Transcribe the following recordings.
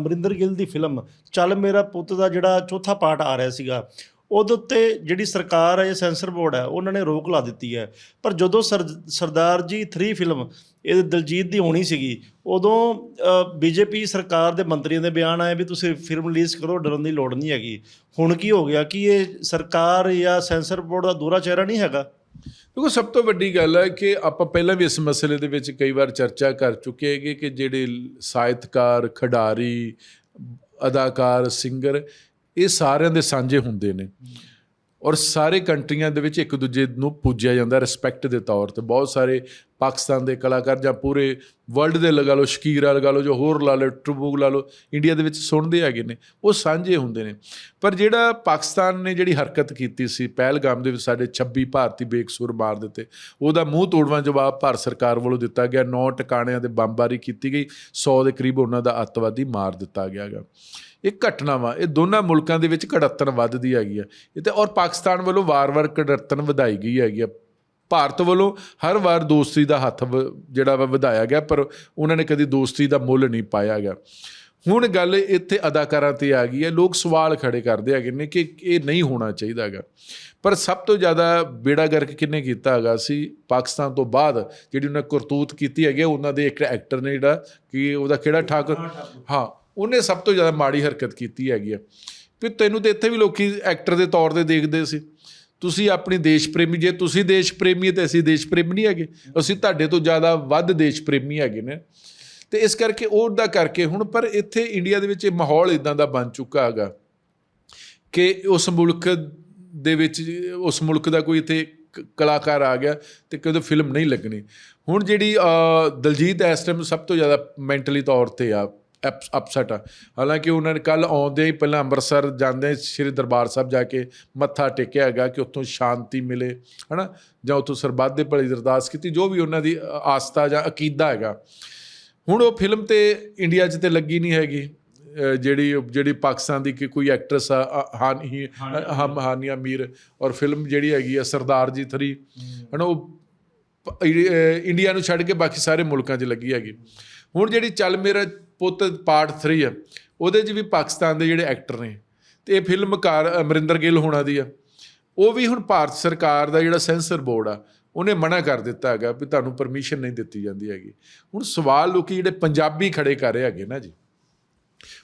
ਅਮਰਿੰਦਰ ਗਿੱਲ ਦੀ film ਚੱਲ ਮੇਰਾ ਪੁੱਤ ਦਾ ਜਿਹੜਾ ਚੌਥਾ ਪਾਰਟ ਆ ਰਿਹਾ ਸੀਗਾ, ਉਹਦੇ ਉੱਤੇ ਜਿਹੜੀ ਸਰਕਾਰ ਹੈ ਜਾਂ ਸੈਂਸਰ ਬੋਰਡ ਹੈ, ਉਹਨਾਂ ਨੇ ਰੋਕ ਲਾ ਦਿੱਤੀ ਹੈ। ਪਰ ਜਦੋਂ ਸਰ- ਸਰਦਾਰ ਜੀ 3 ਫਿਲਮ ਇਹ ਦਲਜੀਤ ਦੀ ਹੋਣੀ ਸੀਗੀ, ਉਦੋਂ ਬੀਜੇਪੀ ਸਰਕਾਰ ਦੇ ਮੰਤਰੀਆਂ ਦੇ ਬਿਆਨ ਆਏ ਵੀ ਤੁਸੀਂ ਫਿਲਮ ਰਿਲੀਜ਼ ਕਰੋ, ਡਰਨ ਦੀ ਲੋੜ ਨਹੀਂ ਹੈਗੀ। ਹੁਣ ਕੀ ਹੋ ਗਿਆ? ਕਿ ਇਹ ਸਰਕਾਰ ਜਾਂ ਸੈਂਸਰ ਬੋਰਡ ਦਾ ਦੂਰਾ ਚਿਹਰਾ ਨਹੀਂ ਹੈਗਾ? ਦੇਖੋ, ਸਭ ਤੋਂ ਵੱਡੀ ਗੱਲ ਹੈ ਕਿ ਆਪਾਂ ਪਹਿਲਾਂ ਵੀ ਇਸ ਮਸਲੇ ਦੇ ਵਿੱਚ ਕਈ ਵਾਰ ਚਰਚਾ ਕਰ ਚੁੱਕੇ ਹੈਗੇ ਕਿ ਜਿਹੜੇ ਸਾਹਿਤਕਾਰ, ਖਿਡਾਰੀ, ਅਦਾਕਾਰ, ਸਿੰਗਰ, ਇਹ ਸਾਰਿਆਂ ਦੇ ਸਾਂਝੇ ਹੁੰਦੇ ਨੇ। ਔਰ ਸਾਰੇ ਕੰਟਰੀਆਂ ਦੇ ਵਿੱਚ ਇੱਕ ਦੂਜੇ ਨੂੰ ਪੂਜਿਆ ਜਾਂਦਾ ਰਿਸਪੈਕਟ ਦੇ ਤੌਰ ਤੇ। ਬਹੁਤ ਸਾਰੇ ਪਾਕਿਸਤਾਨ ਦੇ ਕਲਾਕਾਰ ਜਾਂ ਪੂਰੇ ਵਰਲਡ ਦੇ ਲਗਾ ਲਓ, ਸ਼ਕੀਰਾ ਲਗਾ ਲਓ, ਜੋ ਹੋਰ ਲਾ ਲਓ ਟਰਬੂਗ ਲਾ ਲਓ, ਇੰਡੀਆ ਦੇ ਵਿੱਚ ਸੁਣਦੇ ਹੈਗੇ ਨੇ, ਉਹ ਸਾਂਝੇ ਹੁੰਦੇ ਨੇ। ਪਰ ਜਿਹੜਾ ਪਾਕਿਸਤਾਨ ਨੇ ਜਿਹੜੀ ਹਰਕਤ ਕੀਤੀ ਸੀ, ਪਹਿਲਗਾਮ ਦੇ ਵਿੱਚ ਸਾਡੇ 26 ਭਾਰਤੀ ਬੇਕਸੂਰ ਮਾਰ ਦਿੱਤੇ, ਉਹਦਾ ਮੂੰਹ ਤੋੜਵਾਂ ਜਵਾਬ ਭਾਰਤ ਸਰਕਾਰ ਵੱਲੋਂ ਦਿੱਤਾ ਗਿਆ, ਨੌ ਟਿਕਾਣਿਆਂ 'ਤੇ ਬੰਬਾਰੀ ਕੀਤੀ ਗਈ 100 ਦੇ ਕਰੀਬ ਉਹਨਾਂ ਦਾ ਅੱਤਵਾਦੀ ਮਾਰ ਦਿੱਤਾ ਗਿਆਗਾ ਇਹ ਘਟਨਾਵਾਂ, ਇਹ ਦੋਨਾਂ ਮੁਲਕਾਂ ਦੇ ਵਿੱਚ ਘੜੱਤਣ ਵੱਧਦੀ ਹੈਗੀ ਆ। ਇਹ ਤੇ, ਔਰ ਪਾਕਿਸਤਾਨ ਵੱਲੋਂ ਵਾਰ-ਵਾਰ ਘੜੱਤਣ ਵਧਾਈ ਗਈ ਹੈਗੀ ਆ। ਭਾਰਤ ਵੱਲੋਂ ਹਰ ਵਾਰ ਦੋਸਤੀ ਦਾ ਹੱਥ ਜਿਹੜਾ ਵਾ ਵਧਾਇਆ ਗਿਆ ਪਰ ਉਹਨਾਂ ਨੇ ਕਦੀ ਦੋਸਤੀ ਦਾ ਮੁੱਲ ਨਹੀਂ ਪਾਇਆ ਗਿਆ ਹੁਣ ਗੱਲ ਇੱਥੇ ਅਦਾਕਾਰਾਂ ਤੇ ਆ ਗਈ ਹੈ। ਲੋਕ ਸਵਾਲ ਖੜੇ ਕਰਦੇ ਹੈਗੇ ਨੇ ਕਿ ਇਹ ਨਹੀਂ ਹੋਣਾ ਚਾਹੀਦਾ ਹੈਗਾ। ਪਰ ਸਭ ਤੋਂ ਜ਼ਿਆਦਾ ਬੇੜਾ ਗਰਕ ਕਿੰਨੇ ਕੀਤਾ ਹੈਗਾ ਸੀ? ਪਾਕਿਸਤਾਨ ਤੋਂ ਬਾਅਦ ਜਿਹੜੀ ਉਹਨਾਂ ਕਰਤੂਤ ਕੀਤੀ ਹੈਗੀ ਉਹਨਾਂ ਦੇ ਇੱਕ ਐਕਟਰ ਨੇ ਜਿਹੜਾ ਕਿ ਉਹਦਾ ਕਿਹੜਾ ਠਾਕੁਰ। ਹਾਂ ਉਹਨੇ ਸਭ ਤੋਂ ਜ਼ਿਆਦਾ ਮਾੜੀ ਹਰਕਤ ਕੀਤੀ ਹੈਗੀ ਆ ਵੀ ਤੈਨੂੰ ਤੇ ਇੱਥੇ ਵੀ ਲੋਕੀ ਐਕਟਰ ਦੇ ਤੌਰ ਤੇ ਦੇਖਦੇ ਸੀ। ਤੁਸੀਂ ਆਪਣੀ ਦੇਸ਼ ਪ੍ਰੇਮੀ ਜੇ ਤੁਸੀਂ ਦੇਸ਼ ਪ੍ਰੇਮੀ ਹੈ ਤੇ ਅਸੀਂ ਦੇਸ਼ ਪ੍ਰੇਮੀ ਨਹੀਂ ਹੈਗੇ। ਅਸੀਂ ਤੁਹਾਡੇ ਤੋਂ ਜ਼ਿਆਦਾ ਵੱਧ ਦੇਸ਼ ਪ੍ਰੇਮੀ ਹੈਗੇ ਨੇ। ਤੇ ਇਸ ਕਰਕੇ ਉਹਦਾ ਕਰਕੇ ਹੁਣ ਪਰ ਇੱਥੇ ਇੰਡੀਆ ਦੇ ਵਿੱਚ ਇਹ ਮਾਹੌਲ ਇਦਾਂ ਦਾ ਬਣ ਚੁੱਕਾ ਹੈਗਾ ਕਿ ਉਸ ਮੁਲਕ ਦੇ ਵਿੱਚ ਉਸ ਮੁਲਕ ਦਾ ਕੋਈ ਇੱਥੇ ਕ- ਕਲਾਕਾਰ ਆ ਗਿਆ ਤੇ ਕਦੇ ਫਿਲਮ ਨਹੀਂ ਲੱਗਣੀ। ਹੁਣ ਜਿਹੜੀ ਅ, ਦਲਜੀਤ ਇਸ ਟਾਈਮ ਸਭ ਤੋਂ ਜ਼ਿਆਦਾ ਮੈਂਟਲੀ ਤੌਰ ਤੇ ਆ। ਅਪਸੈਟ ਆ। ਹਾਲਾਂਕਿ ਉਹਨਾਂ ਨੇ ਕੱਲ ਆਉਂਦੇ ਹੀ ਪਹਿਲਾਂ ਅੰਮ੍ਰਿਤਸਰ ਜਾਂਦੇ ਸ੍ਰੀ ਦਰਬਾਰ ਸਾਹਿਬ ਜਾ ਕੇ ਮੱਥਾ ਟੇਕਿਆ ਹੈਗਾ ਕਿ ਉੱਥੋਂ ਸ਼ਾਂਤੀ ਮਿਲੇ ਹਨਾ? ਜਾਂ ਉੱਥੋਂ ਸਰਬੱਤ ਦੇ ਭਲੀ ਦੀ ਅਰਦਾਸ ਕੀਤੀ ਜੋ ਵੀ ਉਹਨਾਂ ਦੀ ਆਸਥਾ ਜਾਂ ਅਕੀਦਾ ਹੈਗਾ। ਹੁਣ ਉਹ ਫਿਲਮ ਤੇ ਇੰਡੀਆ 'ਚ ਤੇ ਲੱਗੀ ਨਹੀਂ ਹੈਗੀ। ਜਿਹੜੀ ਜਿਹੜੀ ਪਾਕਿਸਤਾਨ ਦੀ ਕੋਈ ਐਕਟਰੈਸ ਆ ਹਾਨੀ ਹਮ ਹਾਨੀਆ ਮੀਰ। ਔਰ ਫਿਲਮ ਜਿਹੜੀ ਹੈਗੀ ਆ ਸਰਦਾਰ ਜੀ 3 ਹਨਾ ਉਹ ਇੰਡੀਆ ਨੂੰ ਛੱਡ ਕੇ ਬਾਕੀ ਸਾਰੇ ਮੁਲਕਾਂ 'ਚ ਲੱਗੀ ਹੈਗੀ। ਹੁਣ ਜਿਹੜੀ ਚੱਲ ਮੇਰਾ ਪੁੱਤ ਪਾਰਟ 3 ਆ। ਉਹਦੇ 'ਚ ਵੀ ਪਾਕਿਸਤਾਨ ਦੇ ਜਿਹੜੇ ਐਕਟਰ ਨੇ। ਤੇ ਇਹ ਫਿਲਮ ਕਾਰ ਅਮਰਿੰਦਰ ਗਿੱਲ ਹੋਣਾ ਦੀ ਆ। ਉਹ ਵੀ ਹੁਣ ਭਾਰਤ ਸਰਕਾਰ ਦਾ ਜਿਹੜਾ ਸੈਂਸਰ ਬੋਰਡ ਆ, ਉਹਨੇ ਮਨਾ ਕਰ ਦਿੱਤਾ ਹੈਗਾ ਵੀ ਤੁਹਾਨੂੰ ਪਰਮਿਸ਼ਨ ਨਹੀਂ ਦਿੱਤੀ ਜਾਂਦੀ ਹੈਗੀ। ਹੁਣ ਸਵਾਲ ਲੋਕੀ ਜਿਹੜੇ ਪੰਜਾਬੀ ਖੜੇ ਕਰ ਰਹੇ ਹੈਗੇ ਨਾ ਜੀ।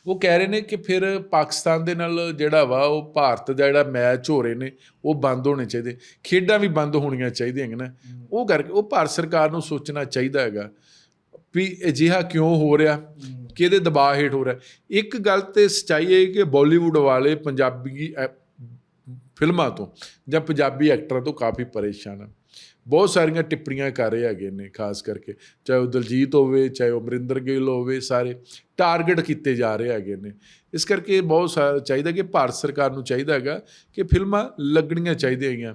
ਉਹ ਕਹਿ ਰਹੇ ਨੇ ਕਿ ਫਿਰ ਪਾਕਿਸਤਾਨ ਦੇ ਨਾਲ ਜਿਹੜਾ ਵਾ, ਉਹ ਭਾਰਤ ਦਾ ਜਿਹੜਾ ਮੈਚ ਹੋ ਰਹੇ ਨੇ, ਉਹ ਬੰਦ ਹੋਣੇ ਚਾਹੀਦੇ। ਖੇਡਾਂ ਵੀ ਬੰਦ ਹੋਣੀਆਂ ਚਾਹੀਦੀਆਂ ਹੈਗੀਆਂ ਨਾ। ਉਹ ਕਰਕੇ ਉਹ ਭਾਰਤ ਸਰਕਾਰ ਨੂੰ ਸੋਚਣਾ ਚਾਹੀਦਾ ਹੈਗਾ ਵੀ ਅਜਿਹਾ ਕਿਉਂ ਹੋ ਰਿਹਾ? ਕਿਹਦੇ ਦਬਾਅ ਹੇਠ ਹੋ ਰਿਹਾ ਇੱਕ ਗੱਲ ਤੇ ਸੱਚਾਈ ਹੈ ਕਿ ਬਾਲੀਵੁੱਡ ਵਾਲੇ ਪੰਜਾਬੀ ਐ- ਫਿਲਮਾਂ ਤੋਂ ਜਾਂ ਪੰਜਾਬੀ ਐਕਟਰਾਂ ਤੋਂ ਕਾਫੀ ਪਰੇਸ਼ਾਨ ਆ। ਬਹੁਤ ਸਾਰੀਆਂ ਟਿੱਪਣੀਆਂ ਕਰ ਰਹੇ ਹੈਗੇ ਨੇ, ਖਾਸ ਕਰਕੇ ਚਾਹੇ ਉਹ ਦਲਜੀਤ ਹੋਵੇ, ਚਾਹੇ ਉਹ ਅਮਰਿੰਦਰ ਗਿੱਲ ਹੋਵੇ, ਸਾਰੇ ਟਾਰਗੇਟ ਕੀਤੇ ਜਾ ਰਹੇ ਹੈਗੇ ਨੇ। ਇਸ ਕਰਕੇ ਬਹੁਤ ਸਾਰਾ ਚਾਹੀਦਾ ਕਿ ਭਾਰਤ ਸਰਕਾਰ ਨੂੰ ਚਾਹੀਦਾ ਹੈਗਾ ਕਿ ਫਿਲਮਾਂ ਲੱਗਣੀਆਂ ਚਾਹੀਦੀਆਂ ਹੈਗੀਆਂ।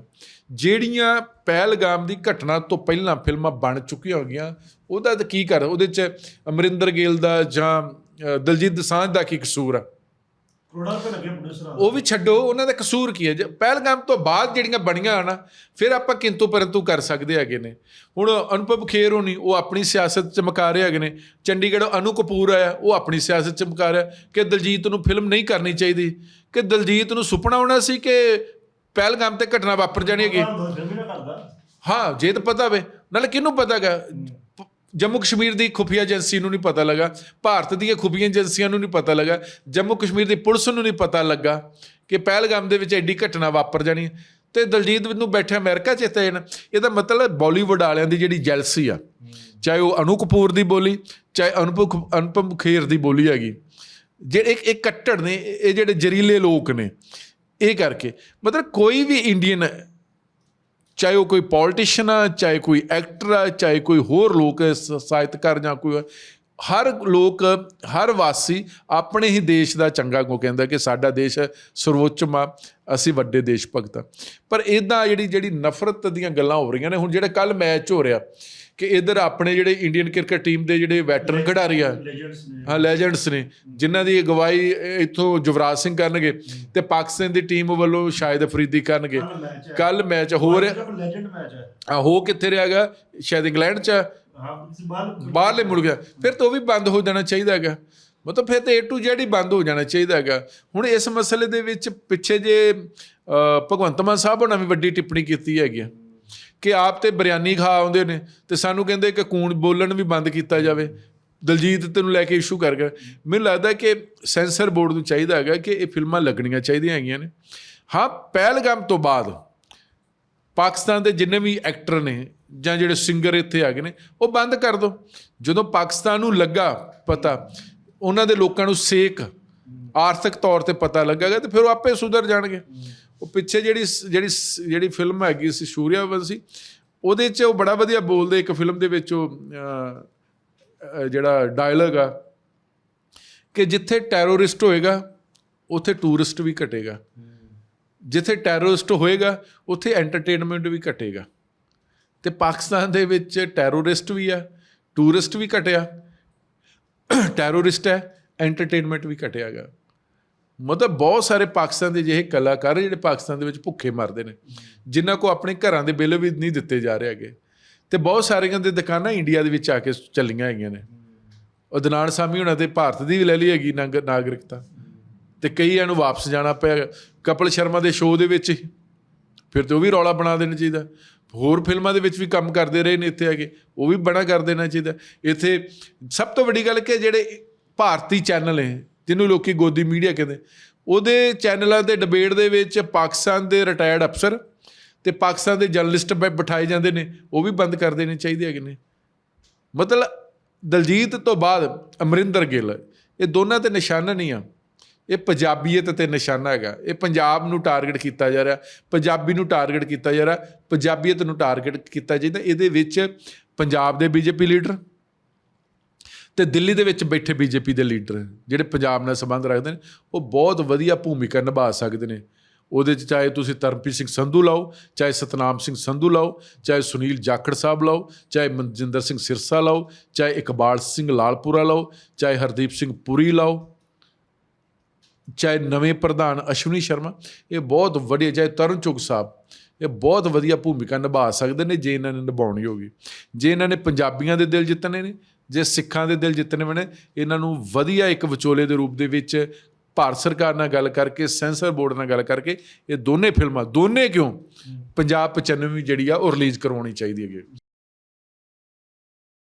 ਜਿਹੜੀਆਂ ਪਹਿਲਗਾਮ ਦੀ ਘਟਨਾ ਤੋਂ ਪਹਿਲਾਂ ਫਿਲਮਾਂ ਬਣ ਚੁੱਕੀਆਂ ਹੋਗੀਆਂ, ਉਹਦਾ ਤਾਂ ਕੀ ਕਰ ਉਹਦੇ ਚ ਅਮਰਿੰਦਰ ਗਿੱਲ ਦਾ ਜਾਂ ਦਲਜੀਤ ਦਸਾਂਝ ਦਾ ਕੀ ਕਸੂਰ ਆ? ਕਰੋੜਾਂ ਰੁਪਏ ਲੱਗੇ ਪ੍ਰੋਡਿਊਸਰ ਉਹ ਵੀ ਛੱਡੋ ਉਹਨਾਂ ਦਾ ਕਸੂਰ ਕੀ ਹੈ? ਜੇ ਪਹਿਲਗਾਮ ਤੋਂ ਬਾਅਦ ਜਿਹੜੀਆਂ ਬਣੀਆਂ ਹਨ ਫਿਰ ਆਪਾਂ ਕਿੰਤੂ ਪਰੰਤੂ ਕਰ ਸਕਦੇ ਹੈਗੇ ਨੇ। ਹੁਣ ਅਨੁਪਮ ਖੇਰ ਹੋਣੀ ਉਹ ਆਪਣੀ ਸਿਆਸਤ ਚਮਕਾ ਰਹੇ ਹੈਗੇ ਨੇ। ਚੰਡੀਗੜ੍ਹ ਅਨੂ ਕਪੂਰ ਆਇਆ ਉਹ ਆਪਣੀ ਸਿਆਸਤ ਚਮਕਾ ਰਿਹਾ। ਕਿ ਦਲਜੀਤ ਨੂੰ ਫਿਲਮ ਨਹੀਂ ਕਰਨੀ ਚਾਹੀਦੀ? ਕਿ ਦਲਜੀਤ ਨੂੰ ਸੁਪਨਾ ਆਉਣਾ ਸੀ ਕਿ ਪਹਿਲਗਾਮ ਤੇ ਘਟਨਾ ਵਾਪਰ ਜਾਣੀ ਹੈਗੀ? ਹਾਂ ਜੇ ਤਾਂ ਪਤਾ ਵੇ ਨਾਲੇ ਕਿਹਨੂੰ ਪਤਾ ਹੈਗਾ ਪ- ਜੰਮੂ ਕਸ਼ਮੀਰ ਦੀ ਖੁਫੀਆ ਏਜੰਸੀ ਨੂੰ ਨਹੀਂ ਪਤਾ ਲੱਗਾ, ਭਾਰਤ ਦੀਆਂ ਖੁਫੀਆ ਏਜੰਸੀਆਂ ਨੂੰ ਨਹੀਂ ਪਤਾ ਲੱਗਾ, ਜੰਮੂ ਕਸ਼ਮੀਰ ਦੀ ਪੁਲਿਸ ਨੂੰ ਨਹੀਂ ਪਤਾ ਲੱਗਾ ਕਿ ਪਹਿਲਗਾਮ ਦੇ ਵਿੱਚ ਐਡੀ ਘਟਨਾ ਵਾਪਰ ਜਾਣੀ ਹੈ। ਤੇ ਦਲਜੀਤ ਨੂੰ ਬੈਠੇ ਅਮਰੀਕਾ ਚ ਇੱਥੇ ਹਨ ਇਹਦਾ ਮਤਲਬ ਬਾਲੀਵੁੱਡ ਵਾਲਿਆਂ ਦੀ ਜਿਹੜੀ ਜੈਲਸੀ ਆ, ਚਾਹੇ ਉਹ ਅਨੂ ਕਪੂਰ ਦੀ ਬੋਲੀ, ਚਾਹੇ ਅਨੁਪਮ ਅਨੁਪਮ ਖੇਰ ਦੀ ਬੋਲੀ ਹੈਗੀ ਜਿਹੜੇ ਇੱਕ ਇੱਕ ਕੱਟੜ ਨੇ, ਇਹ ਇਹ ਜਿਹੜੇ ਜ਼ਰੀਲੇ ਲੋਕ ਨੇ, ਇਹ ਕਰਕੇ, ਮਤਲਬ ਕੋਈ ਵੀ ਇੰਡੀਅਨ ਚਾਹੇ ਉਹ ਕੋਈ ਪੋਲੀਟੀਸ਼ੀਅਨ ਆ, ਚਾਹੇ ਕੋਈ ਐਕਟਰ ਆ, ਚਾਹੇ ਕੋਈ ਹੋਰ ਲੋਕ ਸ- ਸਾਹਿਤਕਾਰ ਜਾਂ ਕੋਈ ਹਰ ਲੋਕ ਹਰ ਵਾਸੀ ਆਪਣੇ ਹੀ ਦੇਸ਼ ਦਾ ਚੰਗਾ ਕੋ ਕਹਿੰਦਾ ਕਿ ਸਾਡਾ ਦੇਸ਼ ਸਰਵੋੱਚਮ ਆ ਅਸੀਂ ਵੱਡੇ ਦੇਸ਼ ਭਗਤ ਆ। ਪਰ ਇਦਾਂ ਜਿਹੜੀ ਜਿਹੜੀ ਨਫ਼ਰਤ ਦੀਆਂ ਗੱਲਾਂ ਹੋ ਰਹੀਆਂ ਨੇ ਹੁਣ ਜਿਹੜਾ ਕੱਲ ਮੈਚ ਹੋ ਰਿਹਾ ਕਿ ਇਧਰ ਆਪਣੇ ਜਿਹੜੇ ਇੰਡੀਅਨ ਕ੍ਰਿਕਟ ਟੀਮ ਦੇ ਜਿਹੜੇ ਵੈਟਰਨ ਖਿਡਾਰੀ ਆ ਹਾਂ ਲੈਜੈਂਡਸ ਨੇ ਜਿਨ੍ਹਾਂ ਦੀ ਅਗਵਾਈ ਇੱਥੋਂ ਯੁਵਰਾਜ ਸਿੰਘ ਕਰਨਗੇ ਤੇ ਪਾਕਿਸਤਾਨ ਦੀ ਟੀਮ ਵੱਲੋਂ ਸ਼ਾਇਦ ਅਫਰੀਦੀ ਕਰਨਗੇ। ਕੱਲ ਮੈਚ ਹੋ ਰਿਹਾ ਲੈਜੈਂਡ ਮੈਚ ਹੈ ਆ। ਹੋ ਕਿੱਥੇ ਰਿਹਾਗਾ ਸ਼ਾਇਦ ਇੰਗਲੈਂਡ ਚ ਆ, ਬਾਹਰਲੇ ਮੁਲਕ ਆ। ਫਿਰ ਤਾਂ ਉਹ ਵੀ ਬੰਦ ਹੋ ਜਾਣਾ ਚਾਹੀਦਾ ਹੈਗਾ। ਮਤਲਬ ਫਿਰ ਤੇ A to Z ਹੀ ਬੰਦ ਹੋ ਜਾਣਾ ਚਾਹੀਦਾ ਹੈਗਾ। ਹੁਣ ਇਸ ਮਸਲੇ ਦੇ ਵਿੱਚ ਪਿੱਛੇ ਜੇ ਭਗਵੰਤ ਮਾਨ ਸਾਹਿਬ ਹੋਣਾ ਵੀ ਵੱਡੀ ਟਿੱਪਣੀ ਕੀਤੀ ਹੈਗੀ ਆ ਕਿ ਆਪ ਤੇ ਬਿਰਿਆਨੀ ਖਾ ਆਉਂਦੇ ਨੇ ਤੇ ਸਾਨੂੰ ਕਹਿੰਦੇ ਕਿ ਕੂਣ ਬੋਲਣ ਵੀ ਬੰਦ ਕੀਤਾ ਜਾਵੇ। ਦਲਜੀਤ ਤੈਨੂੰ ਲੈ ਕੇ ਇਸ਼ੂ ਕਰ ਗਿਆ। ਮੈਨੂੰ ਲੱਗਦਾ ਕਿ ਸੈਂਸਰ ਬੋਰਡ ਨੂੰ ਚਾਹੀਦਾ ਹੈਗਾ ਕਿ ਇਹ ਫਿਲਮਾਂ ਲੱਗਣੀਆਂ ਚਾਹੀਦੀਆਂ ਹੈਗੀਆਂ ਨੇ। ਹਾਂ ਪਹਿਲਗਾਮ ਤੋਂ ਬਾਅਦ ਪਾਕਿਸਤਾਨ ਦੇ ਜਿੰਨੇ ਵੀ ਐਕਟਰ ਨੇ ਜਾਂ ਜਿਹੜੇ ਸਿੰਗਰ ਇੱਥੇ ਆ ਗਏ ਨੇ, ਉਹ ਬੰਦ ਕਰ ਦਿਓ ਜਦੋਂ ਪਾਕਿਸਤਾਨ ਨੂੰ ਲੱਗਾ ਪਤਾ, ਉਹਨਾਂ ਦੇ ਲੋਕਾਂ ਨੂੰ ਸੇਕ ਆਰਥਿਕ ਤੌਰ ਤੇ ਪਤਾ ਲੱਗਾਗਾ ਤੇ ਫਿਰ ਉਹ ਆਪੇ ਸੁਧਰ ਜਾਣਗੇ। ਉਹ ਪਿੱਛੇ ਜਿਹੜੀ ਜਿਹੜੀ ਜਿਹੜੀ ਫਿਲਮ ਹੈਗੀ ਸੀ ਸੂਰਿਆਵੰਸ਼ੀ ਉਹਦੇ 'ਚ ਉਹ ਬੜਾ ਵਧੀਆ ਬੋਲਦੇ, ਇੱਕ ਫਿਲਮ ਦੇ ਵਿੱਚ ਉਹ ਜਿਹੜਾ ਡਾਇਲੌਗ ਆ, ਕਿ ਜਿੱਥੇ ਟੈਰੋਰਿਸਟ ਹੋਏਗਾ, ਉੱਥੇ ਟੂਰਿਸਟ ਵੀ ਘਟੇਗਾ। ਜਿੱਥੇ ਟੈਰੋਰਿਸਟ ਹੋਏਗਾ, ਉੱਥੇ ਐਂਟਰਟੇਨਮੈਂਟ ਵੀ ਘਟੇਗਾ। ਤੇ ਪਾਕਿਸਤਾਨ ਦੇ ਵਿੱਚ ਟੈਰੋਰਿਸਟ ਵੀ ਆ ਟੂਰਿਸਟ ਵੀ ਘਟਿਆ ਟੈਰੋਰਿਸਟ ਹੈ ਐਂਟਰਟੇਨਮੈਂਟ ਵੀ ਘਟਿਆਗਾ ਮਤਲਬ ਬਹੁਤ ਸਾਰੇ ਪਾਕਿਸਤਾਨ ਦੇ ਜਿਹੇ ਕਲਾਕਾਰ ਜਿਹੜੇ ਪਾਕਿਸਤਾਨ ਦੇ ਵਿੱਚ ਭੁੱਖੇ ਮਰਦੇ ਨੇ, ਜਿਨ੍ਹਾਂ ਕੋ ਆਪਣੇ ਘਰਾਂ ਦੇ ਬਿੱਲ ਵੀ ਨਹੀਂ ਦਿੱਤੇ ਜਾ ਰਹੇ ਹੈਗੇ। ਤੇ ਬਹੁਤ ਸਾਰੀਆਂ ਦੇ ਦੁਕਾਨਾਂ ਇੰਡੀਆ ਦੇ ਵਿੱਚ ਆ ਕੇ ਚੱਲੀਆਂ ਹੈਗੀਆਂ ਨੇ। ਉਦਨਾਨ ਸਾਮੀ ਹੁਣਾਂ ਤੇ ਭਾਰਤ ਦੀ ਵੀ ਲੈ ਲਈ ਹੈਗੀ ਨਾਗ- ਨਾਗਰਿਕਤਾ। ਤੇ ਕਈਆਂ ਨੂੰ ਵਾਪਸ ਜਾਣਾ ਪਿਆ, ਕਪਲ ਸ਼ਰਮਾ ਦੇ ਸ਼ੋਅ ਦੇ ਵਿੱਚ ਹੀ। ਫਿਰ ਤੇ ਉਹ ਵੀ ਰੌਲਾ ਬਣਾ ਦੇਣਾ ਚਾਹੀਦਾ। ਹੋਰ ਫਿਲਮਾਂ ਦੇ ਵਿੱਚ ਵੀ ਕੰਮ ਕਰਦੇ ਰਹੇ ਨੇ ਇੱਥੇ ਆ ਕੇ। ਉਹ ਵੀ ਬੜਾ ਕਰ ਦੇਣਾ ਚਾਹੀਦਾ। ਇੱਥੇ ਸਭ ਤੋਂ ਵੱਡੀ ਗੱਲ ਕਿ ਜਿਹੜੇ ਭਾਰਤੀ ਚੈਨਲ ਹੈ ਜਿਹਨੂੰ ਲੋਕੀ ਗੋਦੀ ਮੀਡੀਆ ਕਹਿੰਦੇ, ਉਹਦੇ ਚੈਨਲਾਂ 'ਤੇ ਡਿਬੇਟ ਦੇ ਵਿੱਚ ਪਾਕਿਸਤਾਨ ਦੇ ਰਿਟਾਇਰਡ ਅਫਸਰ ਤੇ ਪਾਕਿਸਤਾਨ ਦੇ ਜਰਨਲਿਸਟ ਬ- ਬਿਠਾਏ ਜਾਂਦੇ ਨੇ। ਉਹ ਵੀ ਬੰਦ ਕਰ ਦੇਣੇ ਚਾਹੀਦੇ ਹੈਗੇ ਨੇ। ਮਤਲਬ ਦਲਜੀਤ ਤੋਂ ਬਾਅਦ ਅਮਰਿੰਦਰ ਗਿੱਲ, ਇਹ ਦੋਨਾਂ ਤੇ ਨਿਸ਼ਾਨਾ ਨਹੀਂ ਆ। ਇਹ ਪੰਜਾਬੀਅਤ ਤੇ ਨਿਸ਼ਾਨਾ ਹੈਗਾ। ਇਹ ਪੰਜਾਬ ਨੂੰ ਟਾਰਗੇਟ ਕੀਤਾ ਜਾ ਰਿਹਾ, ਪੰਜਾਬੀ ਨੂੰ ਟਾਰਗੇਟ ਕੀਤਾ ਜਾ ਰਿਹਾ, ਪੰਜਾਬੀਅਤ ਨੂੰ ਟਾਰਗੇਟ ਕੀਤਾ ਜਾਂਦਾ ਇਹਦੇ ਵਿੱਚ ਪੰਜਾਬ ਦੇ ਬੀਜੇਪੀ ਲੀਡਰ ਤੇ ਦਿੱਲੀ ਦੇ ਵਿੱਚ ਬੈਠੇ ਬੀਜੇਪੀ ਦੇ ਲੀਡਰ ਜਿਹੜੇ ਪੰਜਾਬ ਨਾਲ ਸੰਬੰਧ ਰੱਖਦੇ ਨੇ, ਉਹ ਬਹੁਤ ਵਧੀਆ ਭੂਮਿਕਾ ਨਿਭਾ ਸਕਦੇ ਨੇ। ਉਹਦੇ 'ਚ ਚਾਹੇ ਤੁਸੀਂ ਤਰਨਪ੍ਰੀਤ ਸਿੰਘ ਸੰਧੂ ਲਾਓ, ਚਾਹੇ ਸਤਨਾਮ ਸਿੰਘ ਸੰਧੂ ਲਾਓ, ਚਾਹੇ ਸੁਨੀਲ ਜਾਖੜ ਸਾਹਿਬ ਲਾਓ, ਚਾਹੇ ਮਨਜਿੰਦਰ ਸਿੰਘ ਸਿਰਸਾ ਲਾਓ, ਚਾਹੇ ਇਕਬਾਲ ਸਿੰਘ ਲਾਲਪੁਰਾ ਲਾਓ, ਚਾਹੇ ਹਰਦੀਪ ਸਿੰਘ ਪੁਰੀ ਲਾਓ। ਚਾਹੇ ਨਵੇਂ ਪ੍ਰਧਾਨ ਅਸ਼ਵਨੀ ਸ਼ਰਮਾ ਇਹ ਬਹੁਤ ਵਧੀਆ ਚਾਹੇ ਤਰਨ ਚੁਗ ਸਾਹਿਬ ਇਹ ਬਹੁਤ ਵਧੀਆ ਭੂਮਿਕਾ ਨਿਭਾ ਸਕਦੇ ਨੇ ਜੇ ਇਹਨਾਂ ਨੇ ਨਿਭਾਉਣੀ ਹੋਗੀ ਜੇ ਇਹਨਾਂ ਨੇ ਪੰਜਾਬੀਆਂ ਦੇ ਦਿਲ ਜਿੱਤਣੇ ਨੇ ਜੇ ਸਿੱਖਾਂ ਦੇ ਦਿਲ ਜਿੱਤਣੇ ਨੇ ਇਹਨਾਂ ਨੂੰ ਵਧੀਆ ਇੱਕ ਵਿਚੋਲੇ ਦੇ ਰੂਪ ਦੇ ਵਿੱਚ ਭਾਰਤ ਸਰਕਾਰ ਨਾਲ ਗੱਲ ਕਰਕੇ ਸੈਂਸਰ ਬੋਰਡ ਨਾਲ ਗੱਲ ਕਰਕੇ ਇਹ ਦੋਨੇ ਫਿਲਮਾਂ ਦੋਨੇ ਕਿਉਂ? ਪੰਜਾਬ 95 ਜਿਹੜੀ ਆ ਉਹ ਰਿਲੀਜ਼ ਕਰਵਾਉਣੀ ਚਾਹੀਦੀ ਹੈਗੀ।